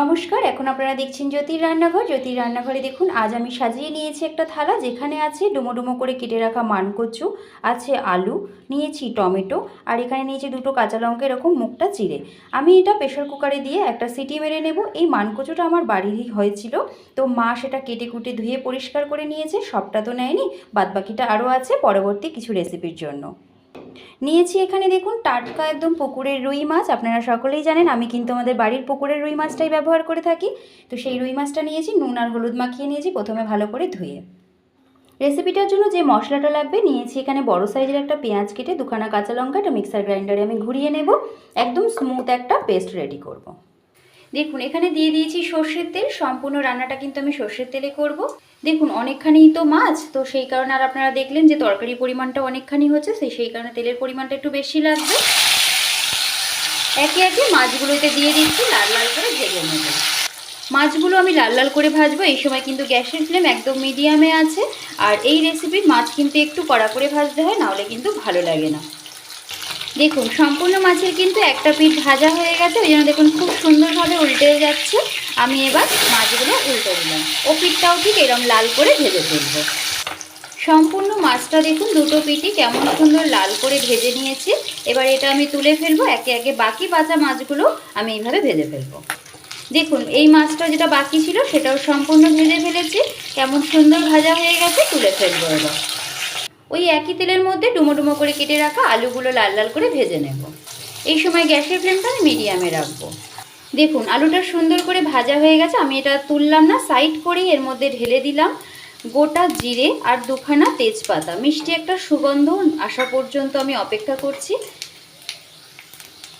নমস্কার, এখন আপনারা দেখছেন জ্যোতির রান্নাঘর। জ্যোতির রান্নাঘরে দেখুন, আজ আমি সাজিয়ে নিয়েছি একটা থালা, যেখানে আছে ডুমো করে কেটে রাখা মানকচু, আছে আলু, নিয়েছি টমেটো, আর এখানে নিয়েছি দুটো কাঁচা লঙ্কা, এরকম মুখটা চিড়ে। আমি এটা প্রেশার কুকারে দিয়ে একটা সিটি মেরে নেব। এই মানকচুটা আমার বাড়িরই হয়েছিল, তো মা সেটা কেটে কুটে ধুয়ে পরিষ্কার করে নিয়েছে, সবটা তো নেয়নি, বাদবাকিটা আরও আছে, পরবর্তী কিছু রেসিপির জন্য। নিয়েছি এখানে দেখুন, টাটকা একদম পুকুরের রুই মাছ। আপনারা সকলেই জানেন, আমি কিন্তু আমাদের বাড়ির পুকুরের রুই মাছটাই ব্যবহার করে থাকি। তো সেই রুই মাছটা নিয়েছি, নুন আর হলুদ মাখিয়ে নিয়েছি, প্রথমে ভালো করে ধুয়ে। রেসিপিটার জন্য যে মশলাটা লাগবে, নিয়েছি এখানে বড় সাইজের একটা পেঁয়াজ কেটে দুখানা কাঁচা লঙ্কা, একটা মিক্সার গ্রাইন্ডারে আমি ঘুরিয়ে নেব। একদম স্মুথ একটা পেস্ট রেডি করব। দেখুন, এখানে দিয়ে দিয়েছি সর্ষের তেল। সম্পূর্ণ রান্নাটা কিন্তু আমি সর্ষের তেলে করব। দেখুন, অনেকখানিই তো মাছ, তো সেই কারণে আর আপনারা দেখলেন যে তরকারি পরিমাণটা অনেকখানি হচ্ছে সেই সেই কারণে তেলের পরিমাণটা একটু বেশি লাগবে। একে একে মাছগুলোতে দিয়ে দিচ্ছি, লাল লাল করে ভেজে নেব। মাছগুলো আমি লাল লাল করে ভাজবো, এই সময় কিন্তু গ্যাসের ফ্লেম একদম মিডিয়ামে আছে। আর এই রেসিপির মাছ কিন্তু একটু কড়া করে ভাজতে হয়, নাহলে কিন্তু ভালো লাগে না। দেখুন, সম্পূর্ণ মাছের কিন্তু একটা পিঠ ভাজা হয়ে গেছে, ওই জন্য দেখুন খুব সুন্দরভাবে উল্টে যাচ্ছে। আমি এবার মাছগুলো উল্টে দিলাম। ও পিঠটাও ঠিক এরম লাল করে ভেজে ফেলব সম্পূর্ণ মাছটা দেখুন, দুটো পিঠই কেমন সুন্দর লাল করে ভেজে নিয়েছি। এবার এটা আমি তুলে ফেলব, একে একে বাকি বাঁচা মাছগুলো আমি এইভাবে ভেজে ফেলব। দেখুন, এই মাছটা যেটা বাকি ছিল, সেটাও সম্পূর্ণ ভেজে ফেলেছি। কেমন সুন্দর ভাজা হয়ে গেছে, তুলে ফেলব এবার। ওই একই তেলের মধ্যে ডুমো ডুমো করে কেটে রাখা আলুগুলো লাল লাল করে ভেজে নেব। এই সময় গ্যাসের ফ্লেমটা আমি মিডিয়ামে রাখব। দেখুন, আলুটা সুন্দর করে ভাজা হয়ে গেছে। আমি এটা তুললাম না, সাইড করেই এর মধ্যে ঢেলে দিলাম গোটা জিরে আর দুখানা তেজপাতা। মিষ্টি একটা সুগন্ধ আসা পর্যন্ত আমি অপেক্ষা করছি।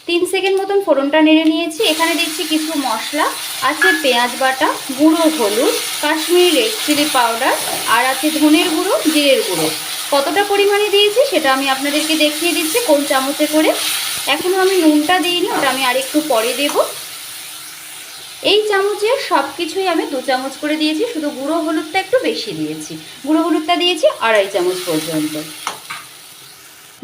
তিন সেকেন্ড মতন ফোড়নটা নেড়ে নিয়েছি। এখানে দেখছি কিছু মশলা, আছে পেঁয়াজ বাটা, গুঁড়ো হলুদ, কাশ্মীরি রেড চিলি পাউডার, আর আছে ধনের গুঁড়ো, জিরের গুঁড়ো। কতটা পরিমাণে দিয়েছি সেটা আমি আপনাদেরকে দেখিয়ে দিচ্ছি কোন চামচে করে। এখনও আমি নুনটা দিইনি, ওটা আমি আরেকটু পরে দেব। এই চামচে সব কিছুই আমি দু চামচ করে দিয়েছি, শুধু গুঁড়ো হলুদটা একটু বেশি দিয়েছি। গুঁড়ো হলুদটা দিয়েছি আড়াই চামচ পর্যন্ত।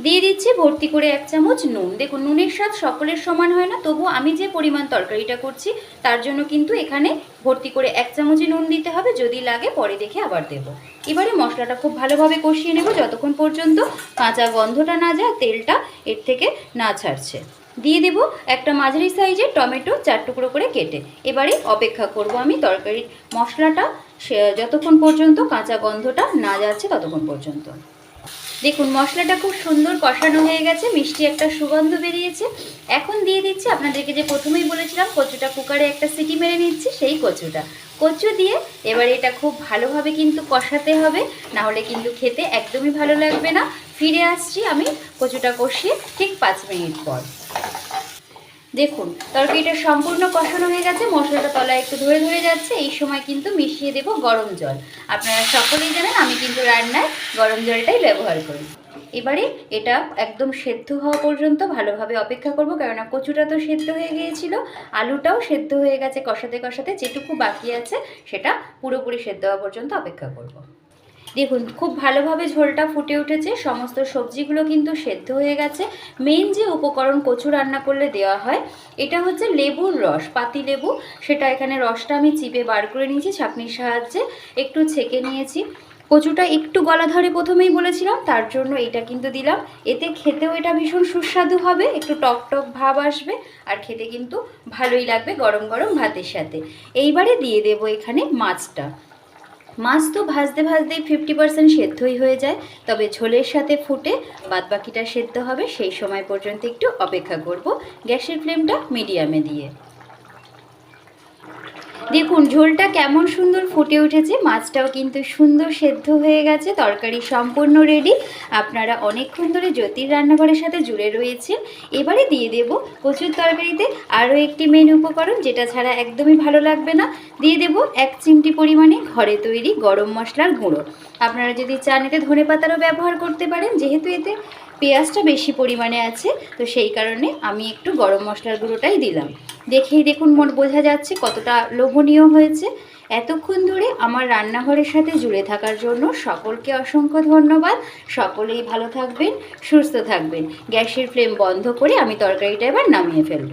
দিয়ে দিচ্ছি, ভর্তি করে এক চামচ নুন। দেখুন, নুনের স্বাদ সকলের সমান হয় না, তবু আমি যে পরিমাণ তরকারিটা করছি, তার জন্য কিন্তু এখানে ভর্তি করে এক চামচই নুন দিতে হবে, যদি লাগে পরে দেখে আবার দেব। এবারে মশলাটা খুব ভালোভাবে কষিয়ে নেব, যতক্ষণ পর্যন্ত কাঁচা গন্ধটা না যায়, তেলটা এর থেকে না ছাড়ছে। দিয়ে দেব একটা মাঝারি সাইজের টমেটো চার টুকরো করে কেটে। এবারে অপেক্ষা করব আমি তরকারির মশলাটা যতক্ষণ পর্যন্ত কাঁচা গন্ধটা না যাচ্ছে, ততক্ষণ পর্যন্ত। দেখুন, মশলাটা খুব সুন্দর কষানো হয়ে গেছে, মিষ্টি একটা সুগন্ধ বেরিয়েছে। এখন দিয়ে দিচ্ছি, আপনাদেরকে যে প্রথমেই বলেছিলাম, কচুটা কুকারে একটা সিটি মেরে নিচ্ছি, সেই কচুটা। কচু দিয়ে এবার এটা খুব ভালোভাবে কিন্তু কষাতে হবে না হলে কিন্তু খেতে একদমই ভালো লাগবে না। ফিরে আসছি আমি কচুটা কষিয়ে ঠিক পাঁচ মিনিট পর। দেখুন, তরকারিটা সম্পূর্ণ কষানো হয়ে গেছে, মশলাটা তলায় একটু ধরে ধরে যাচ্ছে, এই সময় কিন্তু মিশিয়ে দেব গরম জল আপনারা সকলেই জানেন, আমি কিন্তু রান্নায় গরম জলটাই ব্যবহার করি এবারে এটা একদম সেদ্ধ হওয়া পর্যন্ত ভালোভাবে অপেক্ষা করব, কেননা কচুটা তো সেদ্ধ হয়ে গিয়েছিল, আলুটাও সেদ্ধ হয়ে গেছে কষাতে কষাতে, যেটুকু বাকি আছে, সেটা পুরোপুরি সেদ্ধ হওয়া পর্যন্ত অপেক্ষা করব। দেখুন, খুব ভালোভাবে ঝোলটা ফুটে উঠেছে, সমস্ত সবজিগুলো কিন্তু সেদ্ধ হয়ে গেছে। মেন যে উপকরণ কচু রান্না করলে দেওয়া হয়, এটা হচ্ছে লেবুর রস, পাতি লেবু। সেটা এখানে রসটা আমি চিপে বার করে নিয়েছি ছাঁকনির সাহায্যে, একটু ছেঁকে নিয়েছি। কচুটা একটু গলা ধরে প্রথমেই বলেছিলাম, তার জন্য এটা কিন্তু দিলাম। এতে খেতেও এটা ভীষণ সুস্বাদু হবে, একটু টক টক ভাব আসবে, আর খেতে কিন্তু ভালোই লাগবে গরম গরম ভাতের সাথে। এইবারে দিয়ে দেব এখানে মাছটা। মাছ তো ভাজতে ভাজতেই ফিফটি পার্সেন্ট সেদ্ধই হয়ে যায়, তবে ঝোলের সাথে ফুটে বাদবাকিটা সেদ্ধ হবে, সেই সময় পর্যন্ত একটু অপেক্ষা করব গ্যাসের ফ্লেমটা মিডিয়ামে দিয়ে। দেখুন, ঝোলটা কেমন সুন্দর ফুটে উঠেছে, মাছটাও কিন্তু সুন্দর সেদ্ধ হয়ে গেছে, তরকারি সম্পূর্ণ রেডি আপনারা অনেকক্ষণ ধরে জ্যোতির রান্নাঘরের সাথে জুড়ে রয়েছেন। এবারে দিয়ে দেব কচুর তরকারিতে আরও একটি মেন উপকরণ, যেটা ছাড়া একদমই ভালো লাগবে না। দিয়ে দেব এক চিমটি পরিমাণে ঘরে তৈরি গরম মশলার গুঁড়ো। আপনারা যদি চান এতে ধনে পাতারও ব্যবহার করতে পারেন, যেহেতু এতে পেঁয়াজটা বেশি পরিমাণে আছে, তো সেই কারণে আমি একটু গরম মশলার গুঁড়োটাই দিলাম। দেখেই দেখুন মন বোঝা যাচ্ছে কতটা লোভনীয় হয়েছে। এতক্ষণ ধরে আমার রান্নাঘরের সাথে জুড়ে থাকার জন্য সকলকে অসংখ্য ধন্যবাদ। সকলেই ভালো থাকবেন, সুস্থ থাকবেন। গ্যাসের ফ্লেম বন্ধ করে আমি তরকারিটা এবার নামিয়ে ফেলব।